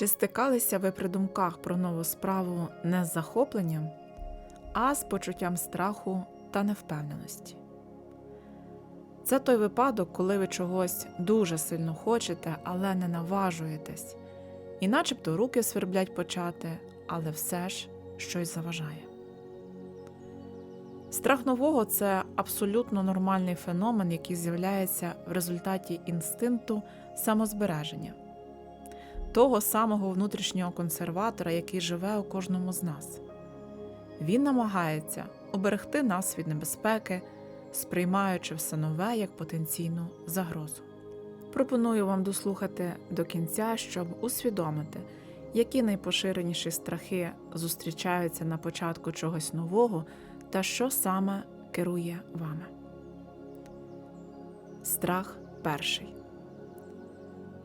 Чи стикалися ви при думках про нову справу не з захопленням, а з почуттям страху та невпевненості? Це той випадок, коли ви чогось дуже сильно хочете, але не наважуєтесь, і начебто руки сверблять почати, але все ж щось заважає. Страх нового це абсолютно нормальний феномен, який з'являється в результаті інстинкту самозбереження, того самого внутрішнього консерватора, який живе у кожному з нас. Він намагається оберегти нас від небезпеки, сприймаючи все нове як потенційну загрозу. Пропоную вам дослухати до кінця, щоб усвідомити, які найпоширеніші страхи зустрічаються на початку чогось нового та що саме керує вами. Страх перший.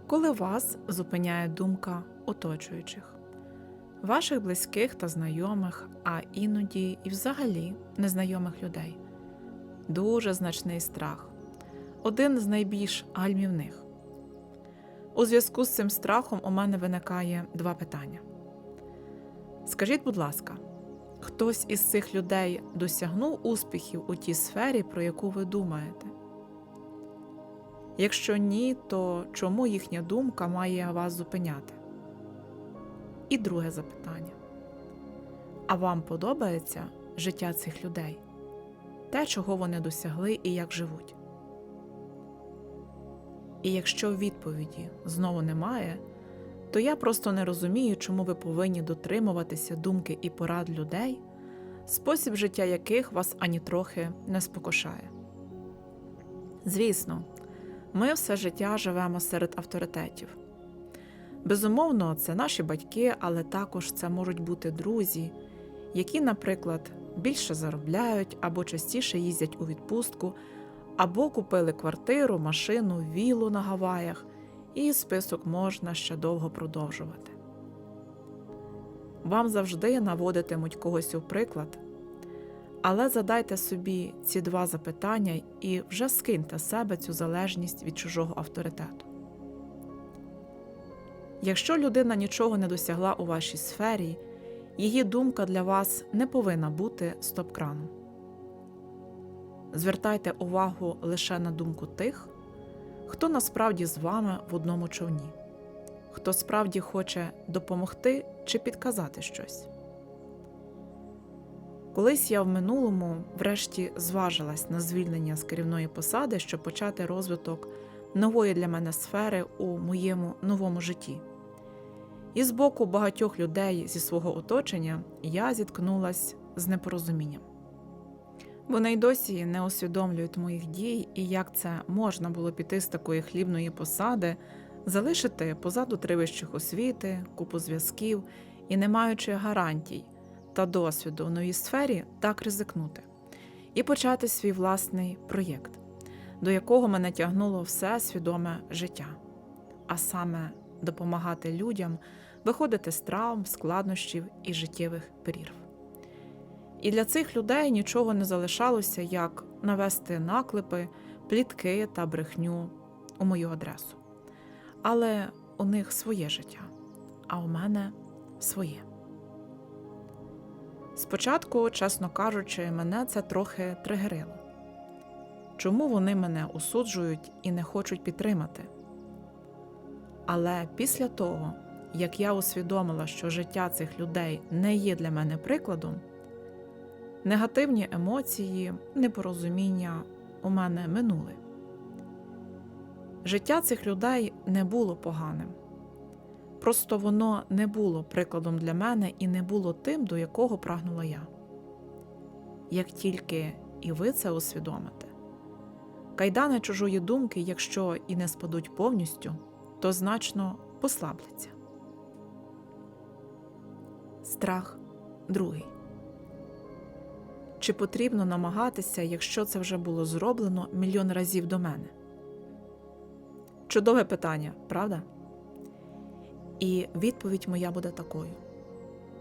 Коли вас зупиняє думка оточуючих, ваших близьких та знайомих, а іноді і взагалі незнайомих людей. Дуже значний страх. Один з найбільш гальмівних. У зв'язку з цим страхом у мене виникає два питання. Скажіть, будь ласка, хтось із цих людей досягнув успіхів у тій сфері, про яку ви думаєте? Якщо ні, то чому їхня думка має вас зупиняти? І друге запитання. А вам подобається життя цих людей? Те, чого вони досягли і як живуть? І якщо відповіді знову немає, то я просто не розумію, чому ви повинні дотримуватися думки і порад людей, спосіб життя яких вас ані трохи не спокушає. Звісно, ми все життя живемо серед авторитетів. Безумовно, це наші батьки, але також це можуть бути друзі, які, наприклад, більше заробляють або частіше їздять у відпустку, або купили квартиру, машину, вілу на Гаваях, і список можна ще довго продовжувати. Вам завжди наводитимуть когось у приклад, але задайте собі ці два запитання і вже скиньте себе цю залежність від чужого авторитету. Якщо людина нічого не досягла у вашій сфері, її думка для вас не повинна бути стоп-краном. Звертайте увагу лише на думку тих, хто насправді з вами в одному човні, хто справді хоче допомогти чи підказати щось. Колись я в минулому врешті зважилась на звільнення з керівної посади, щоб почати розвиток нової для мене сфери у моєму новому житті. І з боку багатьох людей зі свого оточення я зіткнулась з непорозумінням. Вони й досі не усвідомлюють моїх дій і як це можна було піти з такої хлібної посади, залишити позаду три вищих освіти, купу зв'язків і, не маючи гарантій та досвіду в новій сфері, так ризикнути і почати свій власний проєкт, до якого мене тягнуло все свідоме життя, а саме допомагати людям виходити з травм, складнощів і життєвих перірв. І для цих людей нічого не залишалося, як навести наклепи, плітки та брехню у мою адресу. Але у них своє життя, а у мене своє. Спочатку, чесно кажучи, мене це трохи тригерило. Чому вони мене осуджують і не хочуть підтримати? Але після того, як я усвідомила, що життя цих людей не є для мене прикладом, негативні емоції, непорозуміння у мене минули. Життя цих людей не було поганим. Просто воно не було прикладом для мене і не було тим, до якого прагнула я. Як тільки і ви це усвідомите, кайдани чужої думки, якщо і не спадуть повністю, то значно послабляться. Страх другий. Чи потрібно намагатися, якщо це вже було зроблено мільйон разів до мене? Чудове питання, правда? І відповідь моя буде такою: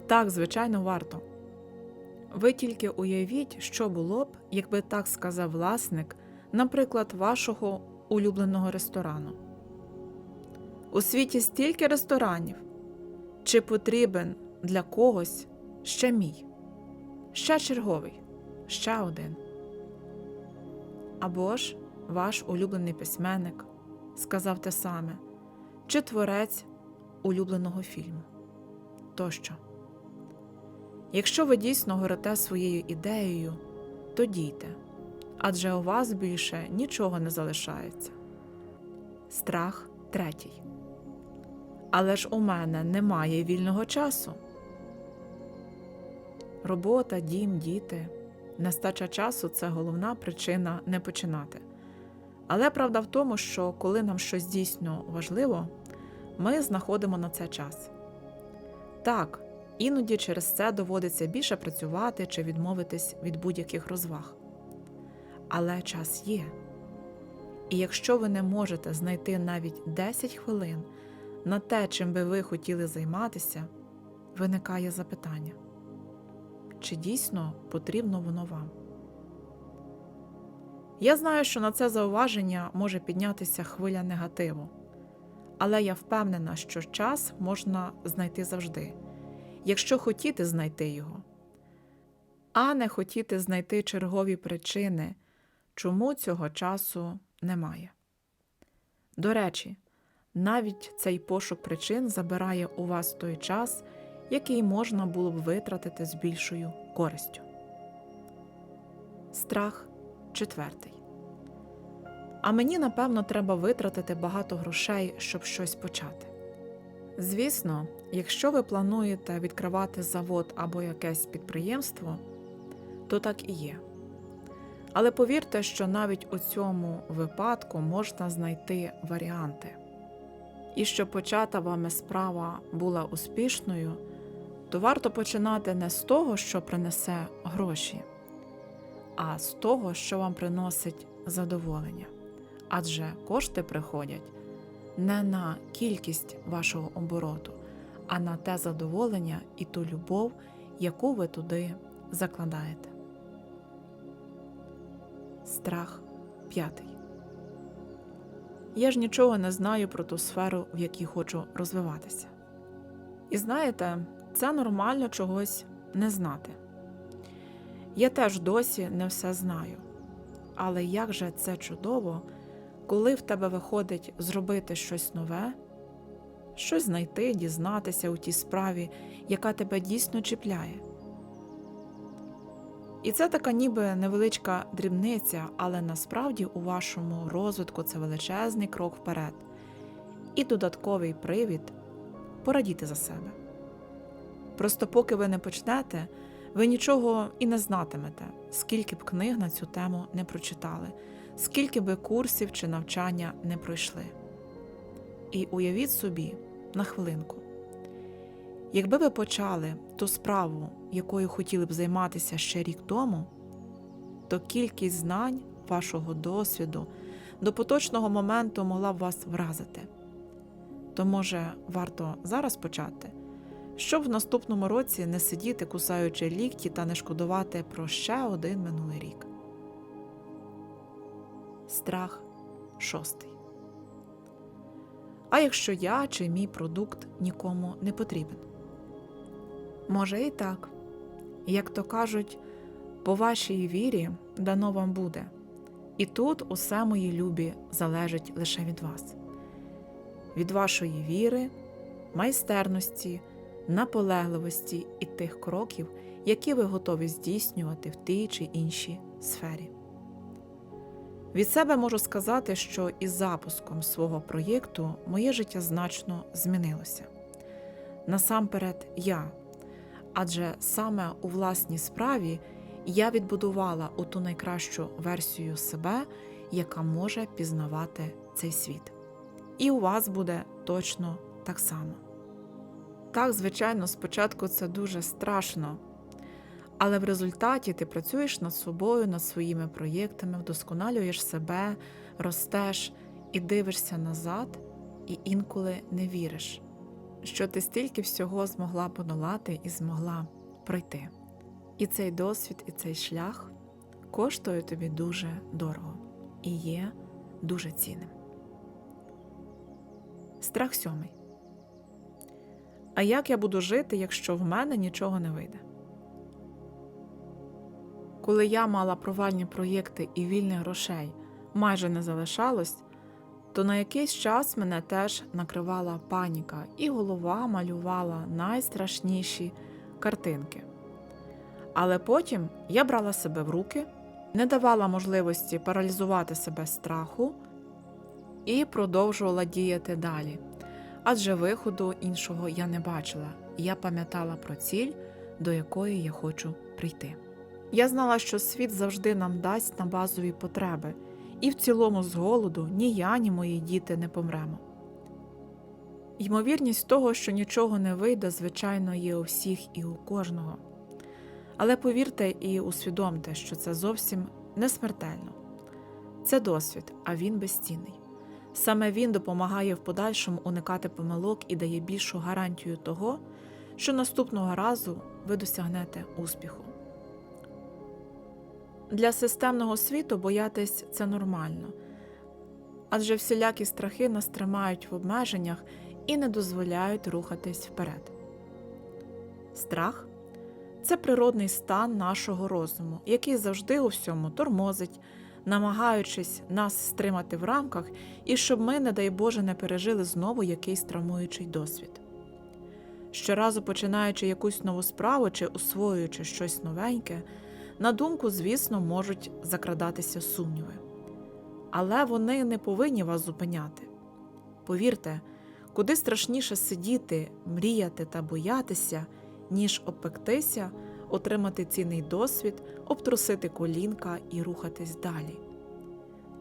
так, звичайно, варто. Ви тільки уявіть, що було б, якби так сказав власник, наприклад, вашого улюбленого ресторану. У світі стільки ресторанів, Чи потрібен для когось ще мій, ще черговий, ще один? Або ж ваш улюблений письменник сказав те саме, чи творець улюбленого фільму тощо. Якщо ви дійсно горите своєю ідеєю, то дійте, адже у вас більше нічого не залишається. Страх третій. Але ж у мене немає вільного часу. Робота, дім, діти, нестача часу це головна причина не починати. Але правда в тому, що коли нам щось дійсно важливо, ми знаходимо на це час. Так, іноді через це доводиться більше працювати чи відмовитись від будь-яких розваг. Але час є. І якщо ви не можете знайти навіть 10 хвилин на те, чим би ви хотіли займатися, виникає запитання, чи дійсно потрібно воно вам? Я знаю, що на це зауваження може піднятися хвиля негативу, але я впевнена, що час можна знайти завжди, якщо хотіти знайти його, а не хотіти знайти чергові причини, чому цього часу немає. До речі, навіть цей пошук причин забирає у вас той час, який можна було б витратити з більшою користю. Страх четвертий. А мені, напевно, треба витратити багато грошей, щоб щось почати. Звісно, якщо ви плануєте відкривати завод або якесь підприємство, то так і є. Але повірте, що навіть у цьому випадку можна знайти варіанти. І щоб почата вами справа була успішною, то варто починати не з того, що принесе гроші, а з того, що вам приносить задоволення. Адже кошти приходять не на кількість вашого обороту, а на те задоволення і ту любов, яку ви туди закладаєте. Страх п'ятий. Я ж нічого не знаю про ту сферу, в якій хочу розвиватися. І знаєте, це нормально чогось не знати. Я теж досі не все знаю. Але як же це чудово, коли в тебе виходить зробити щось нове, щось знайти, дізнатися у тій справі, яка тебе дійсно чіпляє. І це така ніби невеличка дрібниця, але насправді у вашому розвитку це величезний крок вперед і додатковий привід порадіти за себе. Просто поки ви не почнете, ви нічого і не знатимете, скільки б книг на цю тему не прочитали, скільки би курсів чи навчання не пройшли. І уявіть собі на хвилинку. Якби ви почали ту справу, якою хотіли б займатися ще рік тому, то кількість знань, вашого досвіду до поточного моменту могла б вас вразити. То, може, варто зараз почати, щоб в наступному році не сидіти, кусаючи лікті та не шкодувати про ще один минулий рік. Страх шостий. А якщо я чи мій продукт нікому не потрібен? Може, і так. Як то кажуть, по вашій вірі дано вам буде, і тут усе мої любі залежить лише від вас, від вашої віри, майстерності, наполегливості і тих кроків, які ви готові здійснювати в тій чи іншій сфері. Від себе можу сказати, що із запуском свого проєкту моє життя значно змінилося. Насамперед, я адже саме у власній справі я відбудувала ту найкращу версію себе, яка може пізнавати цей світ. І у вас буде точно так само. Так, звичайно, спочатку це дуже страшно, але в результаті ти працюєш над собою, над своїми проєктами, вдосконалюєш себе, ростеш і дивишся назад, і інколи не віриш що ти стільки всього змогла подолати і змогла пройти. І цей досвід, і цей шлях коштує тобі дуже дорого і є дуже цінним. Страх сьомий. А як я буду жити, якщо в мене нічого не вийде? Коли я мала провальні проєкти і вільних грошей майже не залишалось, то на якийсь час мене теж накривала паніка, і голова малювала найстрашніші картинки. Але потім я брала себе в руки, не давала можливості паралізувати себе страху і продовжувала діяти далі. Адже виходу іншого я не бачила, я пам'ятала про ціль, до якої я хочу прийти. Я знала, що світ завжди нам дасть на базові потреби, і в цілому з голоду ні я, ні мої діти не помремо. Ймовірність того, що нічого не вийде, звичайно, є у всіх і у кожного. Але повірте і усвідомте, що це зовсім не смертельно. Це досвід, а він безцінний. Саме він допомагає в подальшому уникати помилок і дає більшу гарантію того, що наступного разу ви досягнете успіху. Для системного світу боятись це нормально, адже всілякі страхи нас тримають в обмеженнях і не дозволяють рухатись вперед. Страх це природний стан нашого розуму, який завжди у всьому тормозить, намагаючись нас стримати в рамках і щоб ми, не дай Боже, не пережили знову якийсь травмуючий досвід. Щоразу починаючи якусь нову справу чи освоюючи щось новеньке, на думку, звісно, можуть закрадатися сумніви. Але вони не повинні вас зупиняти. Повірте, куди страшніше сидіти, мріяти та боятися, ніж обпектися, отримати цінний досвід, обтрусити колінка і рухатись далі.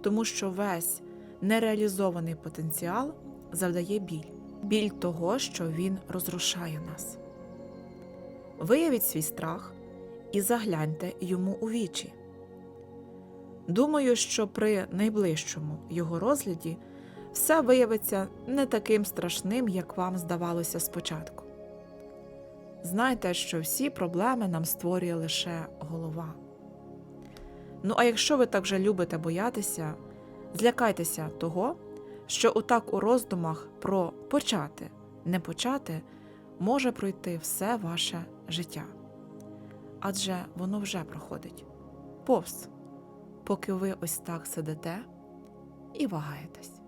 Тому що весь нереалізований потенціал завдає біль, біль того, що він розрушає нас. Виявіть свій страх і загляньте йому у вічі. Думаю, що при найближчому його розгляді все виявиться не таким страшним, як вам здавалося спочатку. Знайте, що всі проблеми нам створює лише голова. Ну а якщо ви так вже любите боятися, злякайтеся того, що отак у роздумах про почати, не почати може пройти все ваше життя. Адже воно вже проходить повз, поки ви ось так сидите і вагаєтесь.